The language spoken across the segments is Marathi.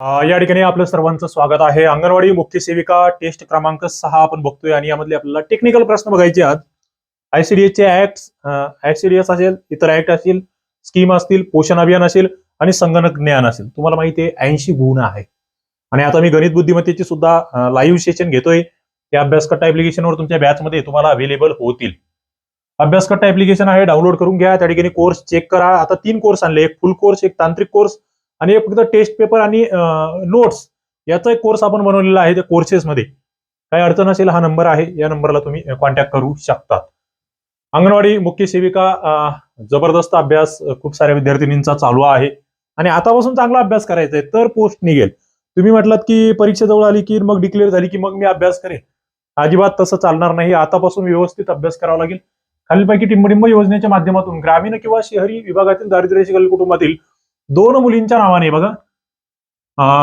या ठिकाणी आपलं सर्वांचं स्वागत आहे. अंगणवाडी मुख्य सेविका टेस्ट क्रमांक सहा आपण बघतोय आणि यामधले आपल्याला टेक्निकल प्रश्न बघायचे आहेत. आयसीडीएसचे चे ऍक्ट आयसीडीएस असेल इतर ऍक्ट असतील स्कीम असतील पोषण अभियान असेल आणि संगणक ज्ञान असेल. तुम्हाला माहिती आहे ऐंशी गुण आहे. आणि आता मी गणित बुद्धिमत्तेची सुद्धा लाईव्ह सेशन घेतोय. त्या अभ्यासकट्टा ऍप्लिकेशनवर तुमच्या बॅचमध्ये तुम्हाला अवेलेबल होतील. अभ्यासकट्टा ऍप्लिकेशन आहे डाउनलोड करून घ्या. त्या ठिकाणी कोर्स चेक करा. आता तीन कोर्स आणले. एक फुल कोर्स एक तांत्रिक कोर्स आणि एक फक्त टेस्ट पेपर आणि नोट्स याचा एक कोर्स आपण बनवलेला आहे त्या कोर्सेसमध्ये काही अडचण असेल हा नंबर आहे या नंबरला तुम्ही कॉन्टॅक्ट करू शकता अंगणवाडी मुख्य सेविका जबरदस्त अभ्यास खूप साऱ्या विद्यार्थिनींचा चालू आहे. आणि आतापासून चांगला अभ्यास करायचा आहे तर पोस्ट निघेल. तुम्ही म्हटलात की परीक्षा जवळ आली की मग डिक्लेअर झाली की मग मी अभ्यास करेन. अजिबात तसं चालणार नाही आतापासून व्यवस्थित अभ्यास करावा लागेल. खालीलपैकी टिंबडिंब योजनेच्या माध्यमातून ग्रामीण किंवा शहरी विभागातील दारिद्र्य कुटुंबातील दोन मुलींच्या नावाने बघा.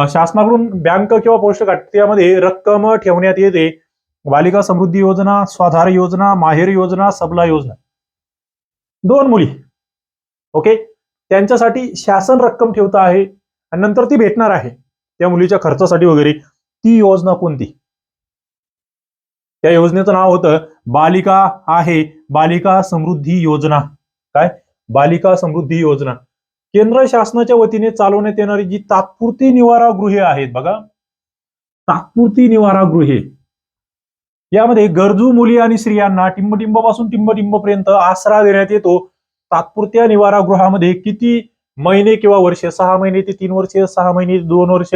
शासनाकडून बँक किंवा पोस्ट खात्यामध्ये रक्कम ठेवण्यात येते. बालिका समृद्धी योजना स्वाधार योजना माहेर योजना सबला योजना. दोन मुली. ओके? त्यांच्यासाठी शासन रक्कम ठेवता आहे आणि नंतर ती भेटणार आहे. त्या मुलीच्या खर्चासाठी वगैरे. ती योजना कोणती? त्या योजनेचं नाव होतं बालिका आहे बालिका समृद्धी योजना. काय? बालिका समृद्धी योजना. केंद्र शासनाच्या वतीने चालवण्यात येणारी जी तात्पुरती निवारा गृहे आहेत बघा. तात्पुरती निवारा गृहे यामध्ये गरजू मुली आणि स्त्रियांना टिंबटिंबापासून टिंबटिंबपर्यंत आसरा देण्यात येतो. तात्पुरत्या निवारा गृहामध्ये किती महिने किंवा वर्ष? सहा महिने ते तीन वर्ष सहा महिने ते दोन वर्ष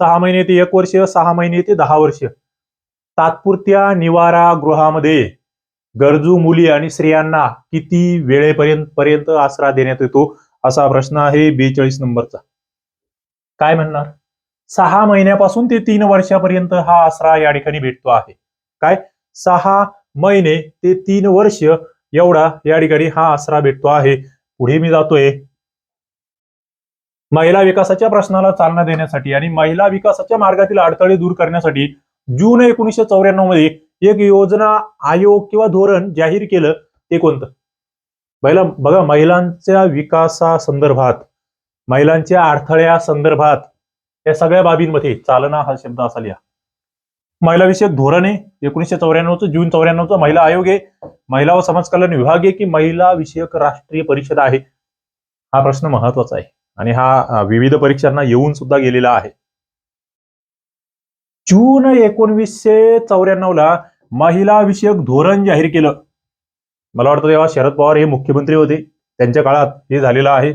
सहा महिने ते एक वर्ष सहा महिने ते दहा वर्ष. तात्पुरत्या निवारा गृहामध्ये गरजू मुली आणि स्त्रियांना किती वेळेपर्यंत पर्यंत आसरा देण्यात येतो? असा प्रश्न आहे बेचाळीस नंबरचा. काय म्हणणार? सहा महिन्यापासून ते तीन वर्षापर्यंत हा आसरा या ठिकाणी भेटतो आहे. काय? सहा महिने ते तीन वर्ष एवढा या ठिकाणी हा आसरा भेटतो आहे. पुढे मी जातोय. महिला विकासाच्या प्रश्नाला चालना देण्यासाठी आणि महिला विकासाच्या मार्गातील अडथळे दूर करण्यासाठी जून एकोणीसशे चौऱ्याण्णवमध्ये एक योजना आयोग किंवा धोरण जाहीर केलं. ते कोणतं? महिला बघा महिलांच्या विकासासंदर्भात महिलांच्या अडथळ्या संदर्भात या सगळ्या बाबींमध्ये चालना हा शब्द असा लिहा. महिलाविषयक धोरण आहे एकोणीसशे चौऱ्याण्णवचं जून चौऱ्याण्णवचं महिला आयोग आहे. महिला व समाज कल्याण विभाग आहे की महिला विषयक राष्ट्रीय परिषद आहे? हा प्रश्न महत्त्वाचा आहे. आणि हा विविध परीक्षांना येऊन सुद्धा गेलेला आहे. जून एकोणवीसशे चौऱ्याण्णव ला महिला विषयक धोरण जाहीर केलं. मला वाटतं तेव्हा शरद पवार हे मुख्यमंत्री होते. त्यांच्या काळात हे झालेलं आहे.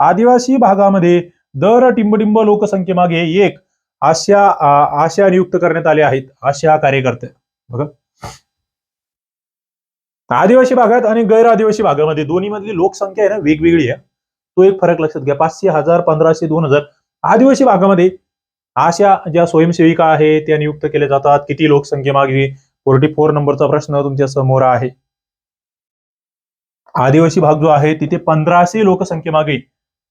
आदिवासी भागामध्ये दर टिंबटिंब लोकसंख्येमागे एक आशा आशा नियुक्त करण्यात आल्या आहेत. अशा कार्यकर्त्या बघा. आदिवासी भागात आणि गैर आदिवासी भागामध्ये दोन्ही मधली लोकसंख्या आहे ना वेगवेगळी आहे. तो एक फरक लक्षात घ्या. पाचशे हजार पंधराशे दोन हजार. आदिवासी भागामध्ये अशा ज्या स्वयंसेविका आहेत त्या नियुक्त केल्या जातात. किती लोकसंख्येमागे? फोर्टी फोर नंबरचा प्रश्न तुमच्यासमोर आहे. आदिवासी भाग जो आहे तिथे पंधराशे लोकसंख्येमागे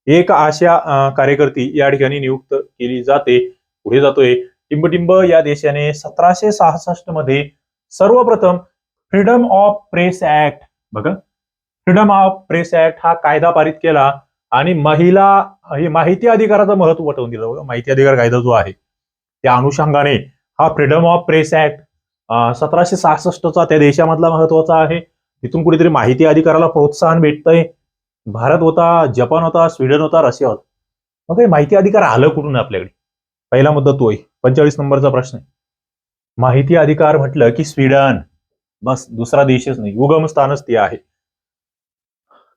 एक आशा कार्यकर्ती या ठिकाणी नियुक्त केली जाते पुढे जातोय. टिंबटिंब या देशाने सतराशे सहासष्टमध्ये सर्वप्रथम फ्रीडम ऑफ प्रेस ऍक्ट बघा. फ्रीडम ऑफ प्रेस ऍक्ट हा कायदा पारित केला आणि महिला हे माहिती अधिकाराचं महत्त्व पटवून दिलं. बघा माहिती अधिकार कायदा जो आहे त्या अनुषंगाने हा फ्रीडम ऑफ प्रेस ऍक्ट सतराशे सहासष्टचा त्या देशामधला महत्त्वाचा आहे. तिथून कुठेतरी माहिती अधिकाराला प्रोत्साहन भेटतंय. भारत होता जपान होता स्वीडन होता रशिया होता. मग हे माहिती अधिकार आलं कुठून आपल्याकडे? पहिला मुद्दा तो आहे पंचेचाळीस नंबरचा प्रश्न आहे. माहिती अधिकार म्हटलं की स्वीडन. बस दुसरा देशच नाही. उगम स्थानच ते आहे.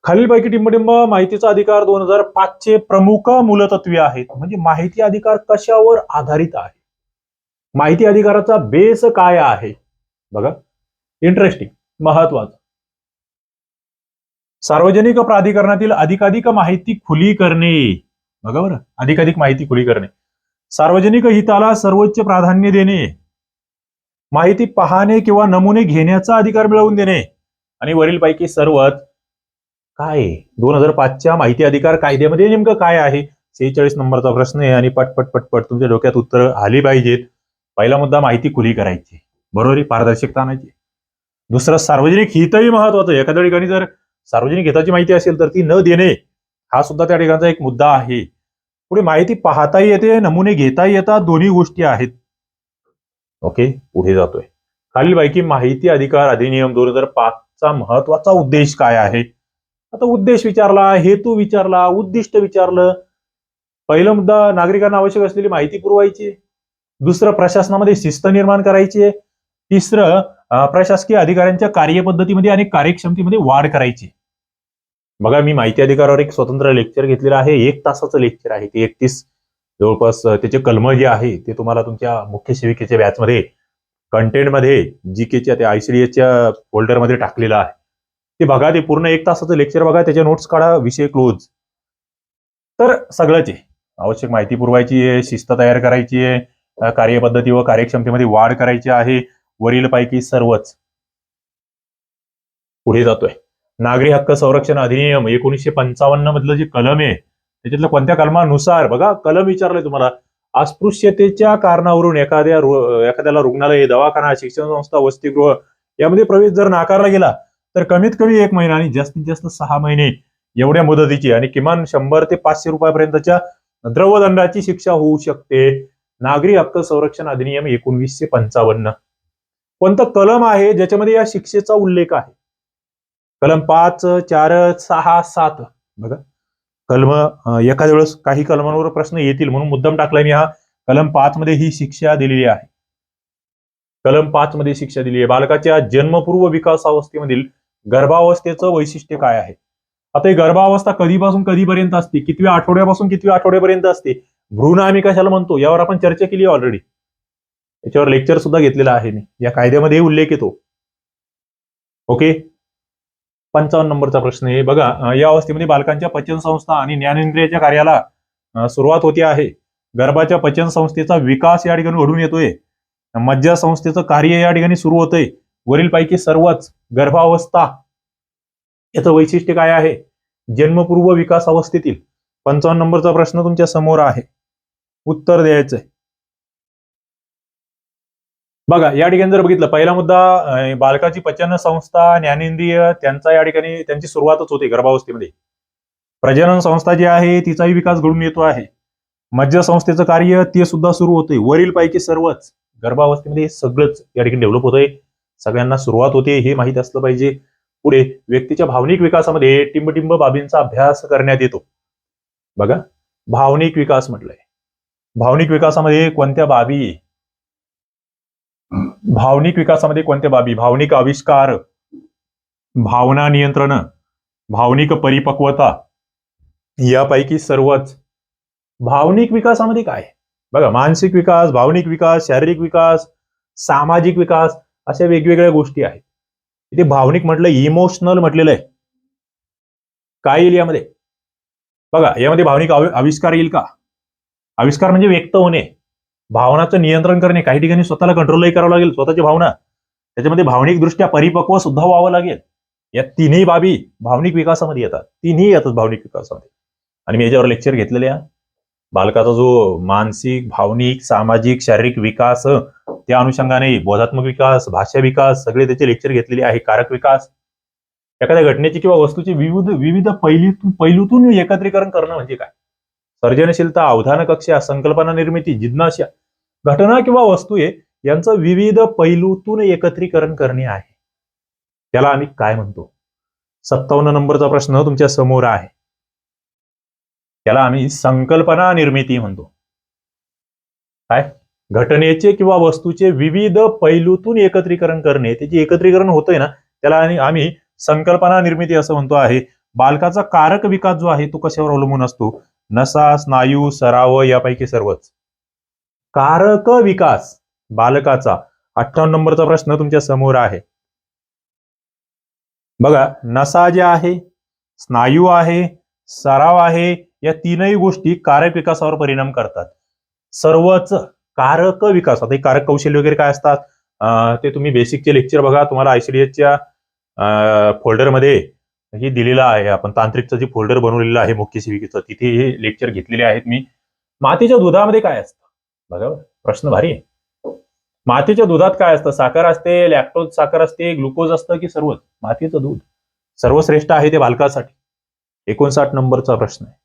खालीलपैकी टिंबटिंब माहितीचा अधिकार दोन हजार पाचचे प्रमुख मूलतत्वे आहेत. म्हणजे माहिती अधिकार कशावर आधारित आहे? माहिती अधिकाराचा बेस काय आहे? बघा. इंटरेस्टिंग महत्वाचं सार्वजनिक प्राधिकरणातील अधिकाधिक माहिती खुली करणे. बघा बरं अधिकाधिक माहिती खुली करणे. सार्वजनिक हिताला सर्वोच्च प्राधान्य देणे. माहिती पाहणे किंवा नमुने घेण्याचा अधिकार मिळवून देणे. आणि वरीलपैकी सर्वच काय? दोन हजार पाचच्या माहिती अधिकार कायद्यामध्ये नेमकं काय आहे? सेहेचाळीस नंबरचा प्रश्न आहे आणि पटपट पटपट तुमच्या डोक्यात उत्तर आली पाहिजेत. पहिला मुद्दा माहिती खुली करायची. बरोबर पारदर्शकता आणायची. दुसरं सार्वजनिक हितही महत्वाचं एखाद्या ठिकाणी जर सार्वजनिक हिताची माहिती असेल तर ती न देणे हा सुद्धा त्या ठिकाणचा एक मुद्दा आहे. पुढे माहिती पाहताही येते नमुने घेताही येतात दोन्ही गोष्टी आहेत. ओके पुढे जातोय. खालीलपैकी माहिती अधिकार अधिनियम दोन हजार पाचचा महत्त्वाचा उद्देश काय आहे? आता उद्देश विचारला हेतू विचारला उद्दिष्ट विचारलं. पहिला मुद्दा नागरिकांना आवश्यक असलेली माहिती पुरवायची. दुसरं प्रशासनामध्ये शिस्त निर्माण करायची. तिसरं प्रशासकीय अधिकाऱ्यांच्या कार्यपद्धतीमध्ये आणि कार्यक्षमतेमध्ये वाढ करायची. बघा मी माहिती अधिकारावर एक स्वतंत्र लेक्चर घेतलेलं आहे. एक तासाचं लेक्चर आहे. ते एकतीस जवळपास त्याचे कलम जे आहे ते तुम्हाला तुमच्या मुख्य सेविकेच्या बॅचमध्ये कंटेंटमध्ये जी केच्या त्या आयसीडीएसच्या फोल्डरमध्ये टाकलेलं आहे. ते बघा ते पूर्ण एक तासाचं लेक्चर बघा त्याचे नोट्स काढा विषय क्लोज तर सगळंच आहे. आवश्यक माहिती पुरवायची आहे शिस्त तयार करायची आहे कार्यपद्धती व कार्यक्षमतेमध्ये वाढ करायची आहे. वरीलपैकी सर्वच पुढे जातोय. नागरी हक्क संरक्षण अधिनियम एकोणीसशे पंचावन्न मधलं जे कलम आहे त्याच्यातलं कोणत्या कलमानुसार? बघा कलम विचारलंय तुम्हाला. अस्पृश्यतेच्या कारणावरून एखाद्या एखाद्याला रुग्णालय दवाखाना शिक्षण संस्था वसतिगृह यामध्ये प्रवेश जर नाकारला गेला तर कमीत कमी एक महिना आणि जास्तीत जास्त सहा महिने एवढ्या मुदतीची आणि किमान शंभर ते पाचशे रुपयापर्यंतच्या द्रवदंडाची शिक्षा होऊ शकते. नागरी हक्क संरक्षण अधिनियम एकोणवीसशे पंचावन्न. कोणतं कलम आहे ज्याच्यामध्ये या शिक्षेचा उल्लेख आहे? कलम पाच चार सहा सात. बघा. कलम एखाद्या वेळेस काही कलमांवर प्रश्न येतील म्हणून मुद्दाम टाकलाय मी हा. कलम पाच मध्ये ही शिक्षा दिलेली आहे. कलम पाच मध्ये शिक्षा दिली आहे. बालकाच्या जन्मपूर्व विकास अवस्थेमधील गर्भावस्थेचं वैशिष्ट्य काय आहे? आता ही गर्भावस्था कधीपासून कधीपर्यंत असते? कितव्या आठवड्यापासून कितव्या आठवड्यापर्यंत असते? भ्रूण आम्ही कशाला म्हणतो? यावर आपण चर्चा केली ऑलरेडी याच्यावर लेक्चर सुद्धा घेतलेला आहे मी. या कायद्यामध्ये उल्लेख येतो. ओके पंचावन्न नंबरचा प्रश्न आहे. बघा या अवस्थेमध्ये बालकांच्या पचन संस्था आणि ज्ञानेंद्रियाच्या कार्याला सुरुवात होते आहे. गर्भाच्या पचन संस्थेचा विकास या ठिकाणी घडून येतोय. मज्जा संस्थेचं कार्य या ठिकाणी सुरू होतंय. वरीलपैकी सर्वच गर्भावस्था याचं वैशिष्ट्य काय आहे? जन्मपूर्व विकास अवस्थेतील. पंचावन्न नंबरचा प्रश्न तुमच्यासमोर आहे. उत्तर द्यायचंय. बघा या ठिकाणी जर बघितलं पहिला मुद्दा बालकाची पचन संस्था ज्ञानेंद्रिय त्यांचा या ठिकाणी त्यांची सुरुवातच होते गर्भावस्थेमध्ये. प्रजनन संस्था जी आहे तिचाही विकास घडून येतो आहे. मज्जा संस्थेचं कार्य ते सुद्धा सुरू होते वरील पैकी सर्वच गर्भावस्थेमध्ये सगळंच या ठिकाणी डेव्हलप होतंय. सगळ्यांना सुरुवात होते हे माहीत असलं पाहिजे. पुढे व्यक्तीच्या भावनिक विकासामध्ये टिंबटिंब बाबींचा अभ्यास करण्यात येतो. बघा भावनिक विकास म्हटलंय. भावनिक विकासामध्ये कोणत्या बाबी भावनिक विकासामध्ये कोणत्या बाबी? भावनिक आविष्कार भावना नियंत्रण भावनिक परिपक्वता यापैकी सर्वच. भावनिक विकासामध्ये काय? बघा मानसिक विकास भावनिक विकास शारीरिक विकास सामाजिक विकास अशा वेगवेगळ्या गोष्टी आहेत. इथे भावनिक म्हटलं इमोशनल म्हटलेलं आहे. काय येईल यामध्ये? बघा यामध्ये भावनिक आविष्कार येईल का? आविष्कार म्हणजे व्यक्त होणे. भावनाचं नियंत्रण करणे. काही ठिकाणी स्वतःला कंट्रोलही करावं लागेल स्वतःची भावना. त्याच्यामध्ये भावनिक दृष्ट्या परिपक्व सुद्धा व्हावं लागेल. या तिन्ही बाबी भावनिक विकासामध्ये येतात. तिन्ही येतात भावनिक विकासामध्ये. आणि मी याच्यावर लेक्चर घेतलेले बालकाचा जो मानसिक भावनिक सामाजिक शारीरिक विकास त्या अनुषंगाने बोधात्मक विकास भाषा विकास सगळे त्याचे लेक्चर घेतलेले आहे. कारक विकास. एखाद्या घटनेची किंवा वस्तूची विविध विविध पैलूतून पैलूतून एकत्रीकरण करणं म्हणजे काय? सर्जनशीलता अवधान कक्षा संकल्पना निर्मिती जिज्ञासा घटना किंवा वस्तू आहे यांचं विविध पैलूतून एकत्रीकरण करणे आहे. त्याला आम्ही काय म्हणतो? सत्तावन्न नंबरचा प्रश्न तुमच्यासमोर आहे. त्याला आम्ही संकल्पना निर्मिती म्हणतो. काय? घटनेचे किंवा वस्तूचे विविध पैलूतून एकत्रीकरण करणे. त्याचे एकत्रीकरण होतंय ना त्याला आणि आम्ही संकल्पना निर्मिती असं म्हणतो आहे. बालकाचा कारक विकास जो आहे तो कशावर अवलंबून असतो? नसा स्नायू सराव यापैकी सर्वच. कारक विकास बालकाचा. अठ्ठावन्न नंबरचा प्रश्न तुमच्यासमोर आहे. बघा नसा जे आहे स्नायू आहे सराव आहे या तीनही गोष्टी कारक विकासावर परिणाम करतात. सर्वच कारक विकास आता हे कारक कौशल्य वगैरे काय असतात? ते तुम्ही बेसिकचे लेक्चर बघा तुम्हाला आयसीडीएसच्या फोल्डरमध्ये हे दिलेलं आहे. आपण तांत्रिकचं जे फोल्डर बनवलेलं आहे मुख्य सेविकेचं तिथे हे लेक्चर घेतलेले आहेत मी. मातीच्या दुधामध्ये काय असतं? बघा प्रश्न भारी आहे. मातीच्या दुधात काय असतं? साखर असते लॅक्टोज साखर असते ग्लुकोज असतं की सर्वच? मातीचं दूध. सर्वश्रेष्ठ आहे ते बालकासाठी. एकोणसाठ नंबरचा प्रश्न आहे.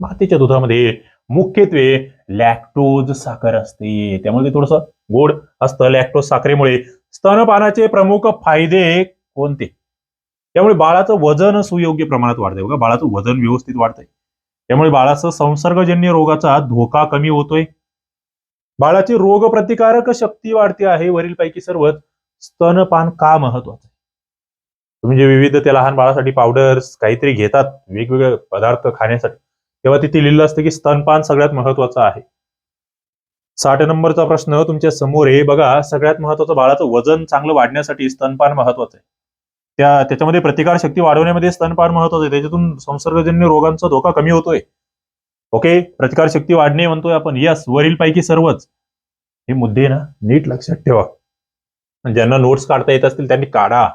मातीच्या दुधामध्ये मुख्यत्वे लॅक्टोज साखर असते. त्यामुळे ते थोडस गोड असतं. लॅक्टोज साखरेमुळे स्तनपानाचे प्रमुख फायदे कोणते? त्यामुळे बाळाचं वजन सुयोग्य प्रमाणात वाढतंय. बघा बाळाचं वजन व्यवस्थित वाढतंय. त्यामुळे बाळाचं संसर्गजन्य रोगाचा धोका कमी होतोय. बाळाची रोगप्रतिकारक शक्ती वाढते आहे. वरीलपैकी सर्वच स्तनपान का महत्वाचं आहे? तुम्ही जे विविध त्या लहान बाळासाठी पावडर्स काहीतरी घेतात वेगवेगळे पदार्थ खाण्यासाठी तेव्हा तिथे लिहिलं असतं की स्तनपान सगळ्यात महत्वाचं आहे. साठ नंबरचा प्रश्न तुमच्यासमोर आहे. बघा सगळ्यात महत्वाचं बाळाचं वजन चांगलं वाढण्यासाठी स्तनपान महत्वाचं आहे. त्या त्याच्यामध्ये प्रतिकार शक्ती वाढवण्यामध्ये स्तनपान महत्वाचं आहे. त्याच्यातून संसर्गजन्य रोगांचा धोका कमी होतोय. ओके? प्रतिकार शक्ती वाढणे म्हणतोय आपण. यस वरीलपैकी सर्वच. हे मुद्दे ना नीट लक्षात ठेवा. ज्यांना नोट्स काढता येत असतील त्यांनी काढा.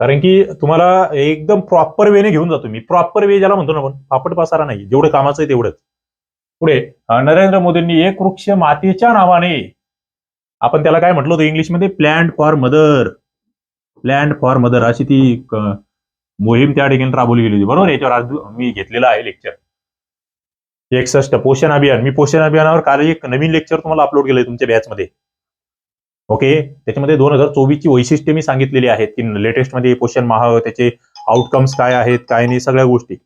कारण की तुम्हाला एकदम प्रॉपर वेने घेऊन जातो मी. प्रॉपर वे ज्याला म्हणतो ना आपण पापड पासारा नाही. जेवढं कामाचं आहे तेवढंच. पुढे नरेंद्र मोदींनी एक वृक्ष मातेच्या नावाने आपण त्याला काय म्हटलं होतं इंग्लिशमध्ये? Planned for mother planned for mother अशी ती मोहीम त्या ठिकाणी राबवली गेली होती. बरोबर? याच्यावर आज मी घेतलेला आहे लेक्चर एकसष्ट. पोषण अभियान. मी पोषण अभियानावर काल एक नवीन लेक्चर तुम्हाला अपलोड केलंय तुमच्या बॅचमध्ये ओके त्याच्यामध्ये दोन हजार चोवीसची वैशिष्ट्ये मी सांगितलेली आहेत. की लेटेस्टमध्ये पोषण महा त्याचे आउटकम्स काय आहेत काय नाही सगळ्या गोष्टी.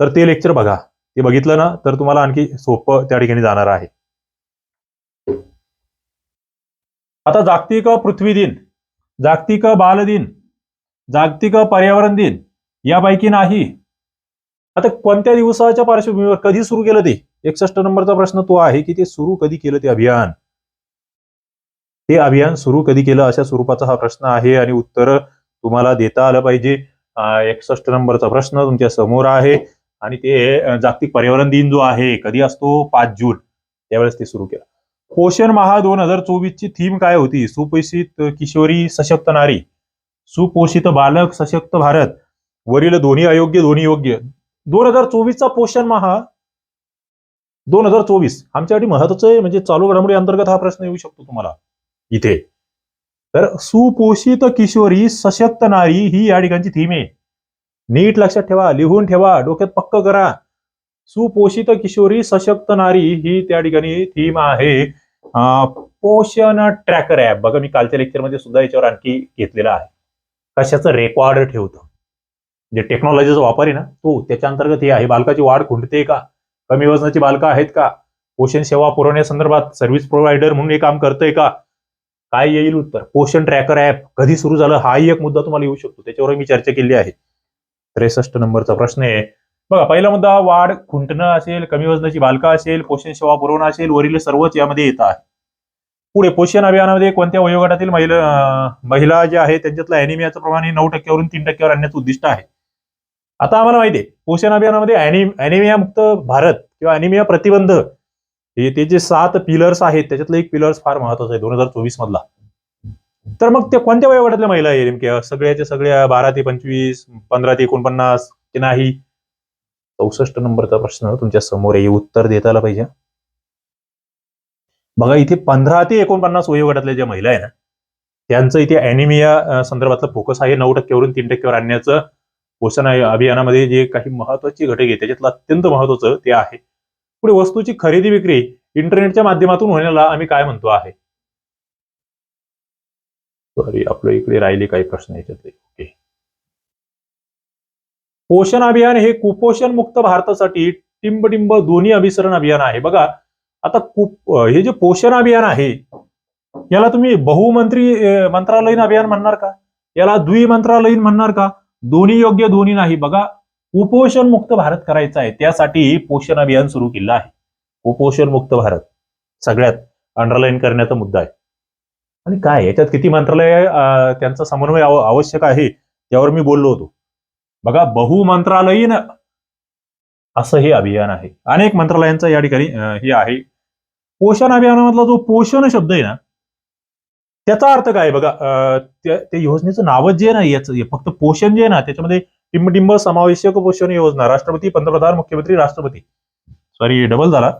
तर ते लेक्चर बघा. ते बघितलं ना तर तुम्हाला आणखी सोपं त्या ठिकाणी जाणार आहे. आता जागतिक पृथ्वी दिन. जागतिक बाल दिन. जागतिक पर्यावरण दिन. यापैकी नाही. आता कोणत्या दिवसाच्या पार्श्वभूमीवर कधी सुरू केलं ते? एकसष्ट नंबरचा प्रश्न तो आहे की ते सुरू कधी केलं ते अभियान? ते अभियान सुरू कधी केलं अशा स्वरूपाचा हा प्रश्न आहे आणि उत्तर तुम्हाला देता आलं पाहिजे. एकसष्ट नंबरचा प्रश्न तुमच्यासमोर आहे आणि ते जागतिक पर्यावरण दिन जो आहे कधी असतो? पाच जून. त्यावेळेस ते सुरू केलं. पोषण महा दोन हजार चोवीस ची थीम काय होती? सुपोषित किशोरी सशक्त नारी. सुपोषित बालक सशक्त भारत. वरील दोन्ही अयोग्य दोन्ही योग्य. दोन हजार चोवीसचा पोषण महा दोन हजार चोवीस. आमच्यासाठी महत्वाचं आहे म्हणजे चालू घडामोडी अंतर्गत हा प्रश्न येऊ शकतो तुम्हाला. इथे. तर सुपोषित किशोरी सशक्त नारी ही या ठिकाणची थीम आहे. नीट लक्षात ठेवा लिहून ठेवा डोक्यात पक्क करा. सुपोषित किशोरी सशक्त नारी ही त्या ठिकाणी थीम आहे. पोषण ट्रॅकर ऍप बघा मी कालच्या लेक्चरमध्ये सुद्धा याच्यावर आणखी घेतलेला आहे. कशाचं रेकॉर्ड ठेवतं? जे टेक्नॉलॉजीचा वापर आहे ना तो त्याच्या अंतर्गत हे आहे. बालकाची वाढ खुंटते का? कमी वजनाची बालकं आहेत का? पोषण सेवा पुरवण्यासंदर्भात सर्व्हिस प्रोव्हायडर म्हणून हे काम करतंय का? काय येईल उत्तर? पोषण ट्रॅकर ऍप कधी सुरू झालं? हाही एक मुद्दा तुम्हाला येऊ शकतो. त्याच्यावर मी चर्चा केली आहे. त्रेसष्ट नंबरचा प्रश्न आहे. बघा पहिला मुद्दा वाढ खुंटणं असेल कमी वजनाची बालका असेल पोषण सेवा पुरवणं असेल वरील सर्वच यामध्ये येत आहे. पुढे पोषण अभियानामध्ये कोणत्या वयोगटातील महिला महिला ज्या आहेत त्यांच्यातलं अॅनिमियाचं प्रमाण हे नऊ टक्क्यावरून तीन टक्क्यावर आणण्याचं उद्दिष्ट आहे. आता आम्हाला माहिती आहे पोषण अभियानामध्ये अॅनिमिया मुक्त भारत किंवा अॅनिमिया प्रतिबंध हे ते जे सात पिलर्स आहेत त्याच्यातले एक पिलर्स फार महत्त्वाचा आहे दोन हजार चोवीस मधला. तर मग ते कोणत्या वयोगटातल्या महिला आहे नेमक्या? सगळ्याच्या सगळ्या बारा ते पंचवीस पंधरा ते एकोणपन्नास की नाही? चौसष्ट नंबरचा प्रश्न तुमच्यासमोर आहे उत्तर देता आलं पाहिजे. बघा इथे पंधरा ते एकोणपन्नास वयोगटातल्या ज्या महिला आहे ना त्यांचं इथे अॅनिमिया संदर्भातला फोकस आहे. नऊ टक्क्यावरून तीन टक्क्यावर आणण्याचं पोषण अभियानामध्ये जे काही महत्वाची घटक आहे त्याच्यातलं अत्यंत महत्वाचं ते आहे. पुढे वस्तूची खरेदी विक्री इंटरनेटच्या माध्यमातून होण्याला आम्ही काय म्हणतो आहे? सॉरी आपल्या इकडे राहिले काही प्रश्न याच्यातले. ओके पोषण अभियान हे कुपोषण मुक्त भारतासाठी टिंबटिंब दोन्ही अभिसरण अभियान आहे. बघा आता कुप हे जे पोषण अभियान आहे याला तुम्ही बहुमंत्री मंत्रालयीन अभियान म्हणणार का? याला द्विमंत्रालयीन म्हणणार का? दोन्ही योग्य दोन्ही नाही. बघा कुपोषण मुक्त भारत करायचा आहे. त्यासाठी पोषण अभियान सुरू केलं आहे. कुपोषण मुक्त भारत. सगळ्यात अंडरलाईन करण्याचा मुद्दा आहे. आणि काय याच्यात किती मंत्रालय त्यांचा समन्वय आवश्यक आहे त्यावर मी बोललो होतो. बघा बहुमंत्रालयीन असं हे अभियान आहे. अनेक मंत्रालयांचं या ठिकाणी हे आहे. पोषण अभियानामधला जो पोषण शब्द आहे ना त्याचा अर्थ काय बघा त्या योजनेचं नावच जे नाही ना याचं फक्त पोषण जे ना त्याच्यामध्ये टिंबटिंब समावेशक पोषण योजना राष्ट्रपती पंतप्रधान मुख्यमंत्री राष्ट्रपती. सॉरी डबल झाला.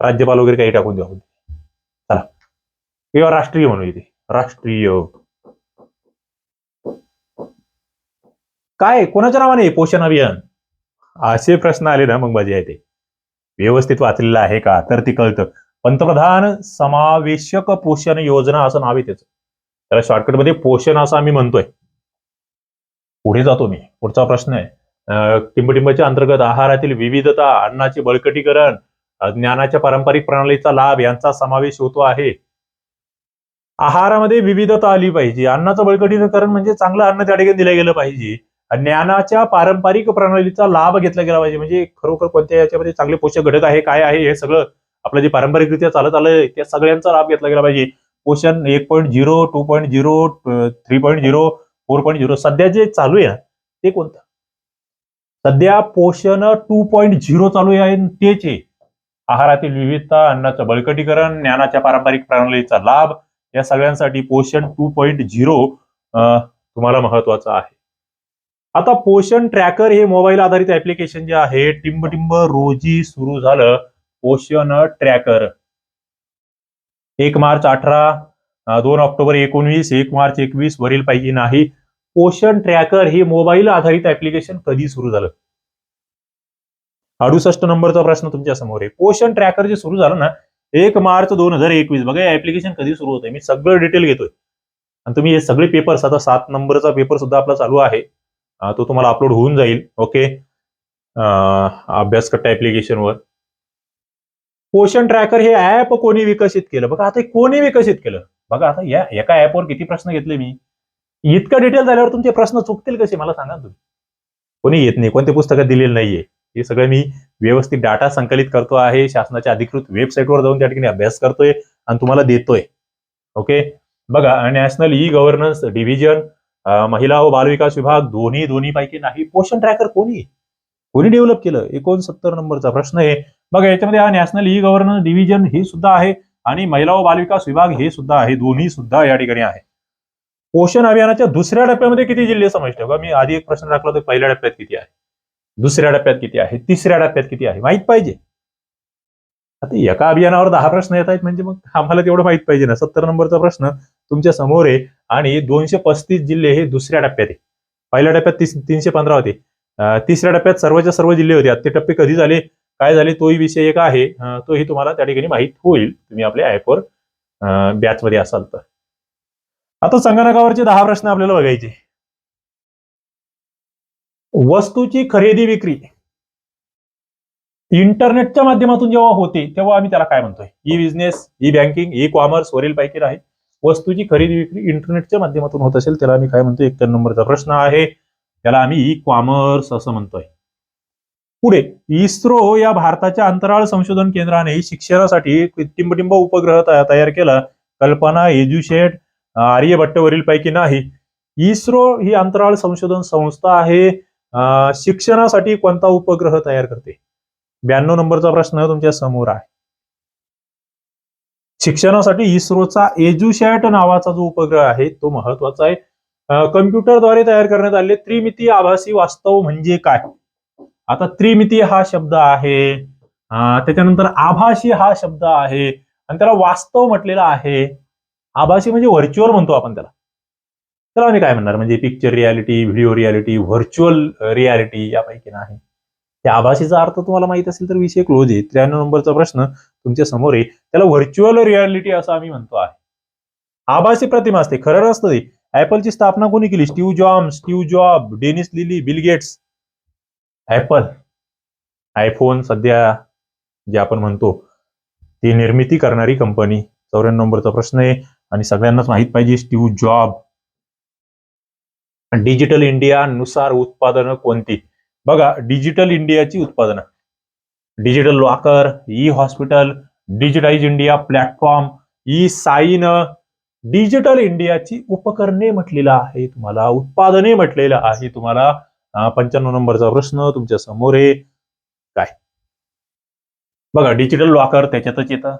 राज्यपाल वगैरे काही टाकून द्या. चला. किंवा राष्ट्रीय म्हणू इथे राष्ट्रीय. काय कोणाच्या नावाने पोषण अभियान? असे प्रश्न आले ना मग मजा येते व्यवस्थित वाचलेलं आहे का? तर ते कळतं. पंतप्रधान समावेशक पोषण योजना असं नाव आहे त्याचं. त्याला शॉर्टकटमध्ये पोषण असं आम्ही म्हणतोय. पुढे जातो मी. पुढचा प्रश्न आहे. टिंबटिंबाच्या टिंबटिंबच्या अंतर्गत आहारातील विविधता अन्नाचे बळकटीकरण ज्ञानाच्या पारंपरिक प्रणालीचा लाभ यांचा समावेश होतो आहे. आहारामध्ये विविधता आली पाहिजे. अन्नाचं बळकटीकरण म्हणजे चांगलं अन्न त्या ठिकाणी दिलं गेलं पाहिजे. ज्ञानाच्या पारंपरिक प्रणालीचा लाभ घेतला गेला पाहिजे. म्हणजे खरोखर कोणत्या याच्यामध्ये चांगले पोषक घटक आहे काय आहे हे सगळं आपलं जे पारंपरिकरित्या चालत आलंय त्या सगळ्यांचा लाभ घेतला गेला पाहिजे. पोषण एक point zero two point zero three point zero four point zero सध्या जे चालू आहे ते कोणतं? सध्या पोषण टू पॉईंट झिरो चालू आहे तेच आहे. आहारातील विविधता अन्नाचं बळकटीकरण ज्ञानाच्या पारंपरिक प्रणालीचा लाभ या सगळ्यांसाठी पोषण टू पॉईंट झिरो तुम्हाला महत्वाचं आहे. आता पोषण ट्रॅकर हे मोबाईल आधारित ऍप्लिकेशन जे आहे टिंबटिंब रोजी सुरू झालं. पोषण ट्रॅकर एक मार्च अठरा दोन ऑक्टोबर एकोणवीस एक मार्च एकवीस वरील पैकी नाही. पोषण ट्रॅकर हे मोबाईल आधारित ऍप्लिकेशन कधी सुरू झालं? अडुसष्ट नंबरचा प्रश्न तुमच्यासमोर आहे. पोषण ट्रॅकर जे सुरू झालं ना एक मार्च दोन हजार एकवीस बघा ऍप्लिकेशन कधी सुरू होतंय? मी सगळं डिटेल घेतोय. आणि तुम्ही हे सगळे पेपर्स आता सात नंबरचा पेपर सुद्धा आपला चालू आहे. तो तुम्हाला अपलोड होऊन जाईल ओके? अभ्यासकट्टा ऍप्लिकेशनवर पोषण ट्रॅकर हे ऍप कोणी विकसित केलं? बघा आता कोणी विकसित केलं? बघा आता या एका ऍपवर किती प्रश्न घेतले मी? इतकं डिटेल झाल्यावर तुमचे प्रश्न चुकतील कसे? मला सांगा तुम्ही. कोणी येत नाही कोणत्या पुस्तकात दिलेलं नाहीये. हे सगळं मी व्यवस्थित डाटा संकलित करतो आहे. शासनाच्या अधिकृत वेबसाईटवर जाऊन त्या ठिकाणी अभ्यास करतोय आणि तुम्हाला देतोय. ओके बघा नॅशनल ई गव्हर्नन्स डिव्हिजन महिला व बालविकास विभाग दोन्ही दोन्ही पैकी नाही. पोषण ट्रॅकर कोणी? कोणी डेव्हलप केलं? एकोणसत्तर नंबरचा प्रश्न आहे. बघा याच्यामध्ये हा नॅशनल ई गव्हर्नन्स डिव्हिजन हे सुद्धा आहे आणि महिला व बालविकास विभाग हे सुद्धा आहे दोन्ही सुद्धा या ठिकाणी आहे. पोषण अभियानाच्या दुसऱ्या टप्प्यामध्ये किती जिल्हे समाविष्ट बघा मी आधी एक प्रश्न टाकला तर पहिल्या टप्प्यात किती आहे? दुसऱ्या टप्प्यात किती आहे? तिसऱ्या टप्प्यात किती आहे? माहीत पाहिजे. आता एका अभियानावर दहा प्रश्न येत आहेत म्हणजे मग आम्हाला तेवढं माहीत पाहिजे ना. सत्तर नंबरचा प्रश्न तुमच्यासमोर आहे आणि दोनशे पस्तीस जिल्हे हे दुसऱ्या टप्प्यात आहे. पहिल्या टप्प्यात तीनशे पंधरा होते. तिसऱ्या टप्प्यात सर्वच्या सर्व जिल्हे होते. आता ते टप्पे कधी झाले? काय झाले तोही विषय एक आहे. तोही तुम्हाला त्या ठिकाणी माहीत होईल. तुम्ही आपल्या ऍपवर बॅच मध्ये असाल तर. आता संगणकावरचे दहा प्रश्न आपल्याला बघायचे. वस्तूची खरेदी विक्री इंटरनेटच्या माध्यमातून जेव्हा होते तेव्हा आम्ही त्याला काय म्हणतोय? E business e banking e commerce वरील पैकी आहे वस्तूची खरेदी विक्री इंटरनेटच्या माध्यमातून होत असेल त्याला आम्ही काय म्हणतोय? एक नंबरचा प्रश्न आहे. त्याला आम्ही ई कॉमर्स असं म्हणतोय. पुढे इस्रो या भारताच्या अंतराळ संशोधन केंद्राने शिक्षणासाठी टिंबटिंब उपग्रह तयार केला. कल्पना एज्युशेट आर्यभट्टवरील पैकी नाही. इस्रो ही अंतराळ संशोधन संस्था आहे. शिक्षणासाठी कोणता उपग्रह तयार करते? ब्याण्णव नंबरचा प्रश्न तुमच्यासमोर आहे. शिक्षणासाठी इस्रोचा एज्युशॅट नावाचा जो उपग्रह आहे तो महत्त्वाचा आहे. कम्प्युटरद्वारे तयार करण्यात आले त्रिमितीय आभासी वास्तव म्हणजे काय? आता त्रिमितीय हा शब्द आहे. त्याच्यानंतर आभासी हा शब्द आहे. आणि त्याला वास्तव म्हटलेला आहे. आभासी म्हणजे व्हर्च्युअल म्हणतो आपण त्याला. त्याला आम्ही काय म्हणणार? म्हणजे picture reality video reality virtual reality यापैकी नाही. त्या आभासीचा अर्थ तुम्हाला माहीत असेल तर विषय क्लोज आहे. त्र्याण्णव नंबरचा प्रश्न तुमच्यासमोर आहे. त्याला व्हर्च्युअल रियालिटी असं आम्ही म्हणतो आहे. आभासी प्रतिमा असते. खरं असतं ऍपलची स्थापना कोणी केली? Steve Job Steve Job Dennis Lilly Bill Gates Apple iPhone सध्या जे आपण म्हणतो ती निर्मिती करणारी कंपनी चौऱ्याण्णव नंबरचा प्रश्न आहे आणि सगळ्यांनाच माहीत पाहिजे स्टीव जॉब डिजिटल इंडिया नुसार उत्पादनं कोणती? बघा डिजिटल इंडियाची उत्पादनं. Digital locker e hospital digitize India platform e sign digital इंडियाची उपकरणे म्हटलेलं आहे तुम्हाला उत्पादने म्हटलेलं आहे तुम्हाला. पंच्याण्णव नंबरचा प्रश्न तुमच्यासमोर आहे. काय? बघा डिजिटल लॉकर त्याच्यातच येतं.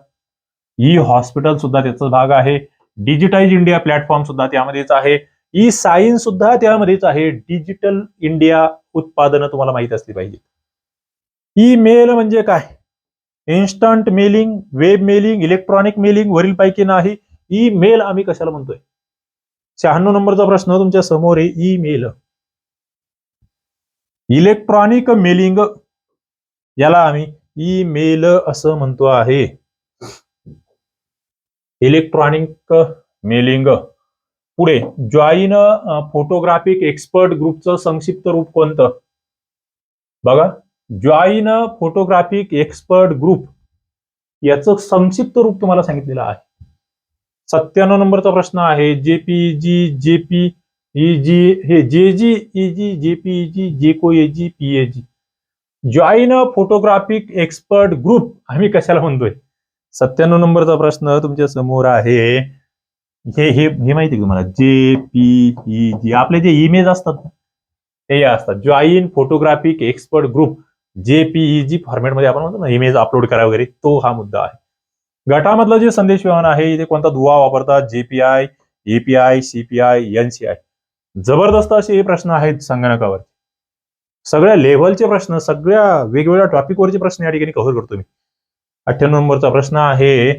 ई हॉस्पिटल सुद्धा त्याचा भाग आहे. डिजिटाइज इंडिया प्लॅटफॉर्म सुद्धा त्यामध्येच आहे. ई साईन सुद्धा त्यामध्येच आहे. डिजिटल इंडिया उत्पादनं तुम्हाला माहीत असली पाहिजे ई मेल म्हणजे काय? Instant mailing web mailing electronic mailing वरील पैकी नाही. ई मेल आम्ही कशाला म्हणतोय? शहाण्णव नंबरचा प्रश्न तुमच्यासमोर आहे. ई मेल इलेक्ट्रॉनिक मेलिंग याला आम्ही ईमेल असं म्हणतो आहे. इलेक्ट्रॉनिक मेलिंग पुढे जॉईन फोटोग्राफिक एक्सपर्ट ग्रुपचं संक्षिप्त रूप कोणतं? बघा जॉईन फोटोग्राफिक एक्सपर्ट ग्रुप याचं संक्षिप्त रूप तुम्हाला सांगितलेलं आहे. सत्त्याण्णव नंबरचा प्रश्न आहे. जेपीजी जेपी जी हे जे जी जी जेपीजी जेको एजी पीएजी जॉईन फोटोग्राफिक एक्सपर्ट ग्रुप आम्ही कशाला म्हणतोय? सत्त्याण्णव नंबरचा प्रश्न तुमच्यासमोर आहे. हे हे हे माहिती आहे का तुम्हाला? जे पी जी आपले जे इमेज असतात ना, ते असतात. Join photographic expert group J PEG फॉर्मॅटमध्ये आपण म्हणतो ना इमेज अपलोड करा वगैरे तो हा मुद्दा आहे. गटामधलं जे संदेश व्यवहार आहे इथे कोणता दुवा वापरतात? जेपीआय एपीआय सीपीआय एनसीआय जबरदस्त असे हे प्रश्न आहेत संगणकावर सगळ्या लेव्हलचे प्रश्न सगळ्या वेगवेगळ्या टॉपिकवरचे प्रश्न या ठिकाणी कव्हर करतो मी. अठ्ठ्याण्णव नंबरचा प्रश्न आहे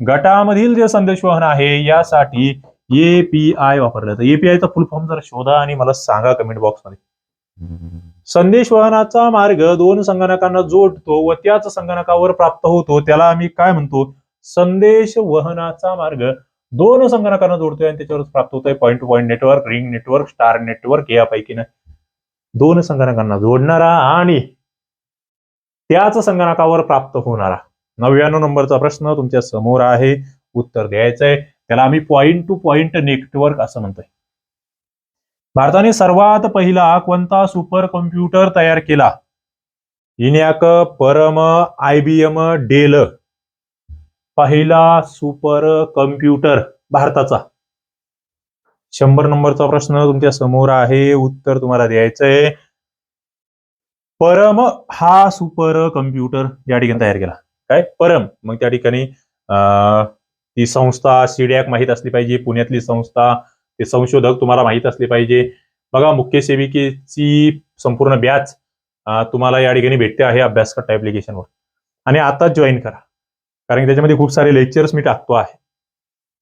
गटामधील जे संदेशवहन आहे यासाठी एपीआय वापरलं जातं. एपीआयचा फुल फॉर्म जरा शोधा आणि मला सांगा कमेंट बॉक्समध्ये संदेशवहनाचा मार्ग दोन संगणकांना जोडतो व त्याच संगणकावर प्राप्त होतो. त्याला आम्ही काय म्हणतो? संदेश वहनाचा मार्ग. दोन संगणकांना जोडतोय आणि त्याच्यावरच प्राप्त होतोय point to point network ring network star network यापैकी ना दोन संगणकांना जोडणारा आणि त्याच संगणकावर प्राप्त होणारा. नव्याण्णव नंबरचा प्रश्न तुमच्यासमोर आहे. उत्तर द्यायचंय. त्याला आम्ही पॉईंट टू पॉईंट नेटवर्क असं म्हणतोय. भारताने सर्वात पहिला कोणता सुपर कम्प्युटर तयार केला? ENIAC Param IBM Dell. पहिला सुपर कम्प्युटर भारताचा. शंभर नंबरचा प्रश्न तुमच्यासमोर आहे उत्तर तुम्हाला द्यायचंय. परम हा सुपर कम्प्युटर या ठिकाणी तयार केला. काय? परम. मग त्या ठिकाणी ती संस्था सीडॅक माहीत असली पाहिजे पुण्यातली संस्था ते संशोधक तुम्हाला माहीत असले पाहिजे. बघा मुख्य सेविकेची संपूर्ण बॅच तुम्हाला या ठिकाणी भेटते आहे अभ्यासकट्टा ऍप्लिकेशनवर आणि आता जॉईन करा. कारण की त्याच्यामध्ये खूप सारे लेक्चर्स मी टाकतो आहे.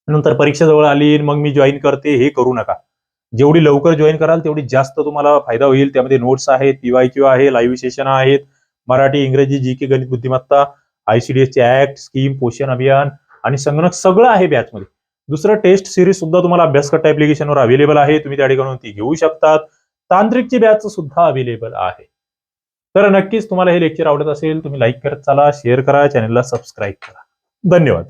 नंतर परीक्षा जवळ आली आणि मग मी जॉईन करते हे करू नका. जेवढी लवकर जॉईन कराल तेवढी जास्त तुम्हाला फायदा होईल. त्यामध्ये नोट्स आहेत पीवाय क्यू आहे लाईव्ह सेशन आहेत मराठी इंग्रजी जी के गणित बुद्धिमत्ता आयसीडीएस चे ऍक्ट स्कीम पोषण अभियान आणि संगणक सगळं आहे बॅचमध्ये दुसरं टेस्ट सिरीज सुद्धा तुम्हाला अभ्यासकट्टा ऍप्लिकेशनवर अवेलेबल आहे. तुम्ही त्या ठिकाणी ती घेऊ शकतात. तांत्रिकची बॅच सुद्धा अवेलेबल आहे. तर नक्कीच तुम्हाला हे लेक्चर आवडत असेल तुम्ही लाईक करत चला शेअर करा चॅनलला सबस्क्राईब करा. धन्यवाद.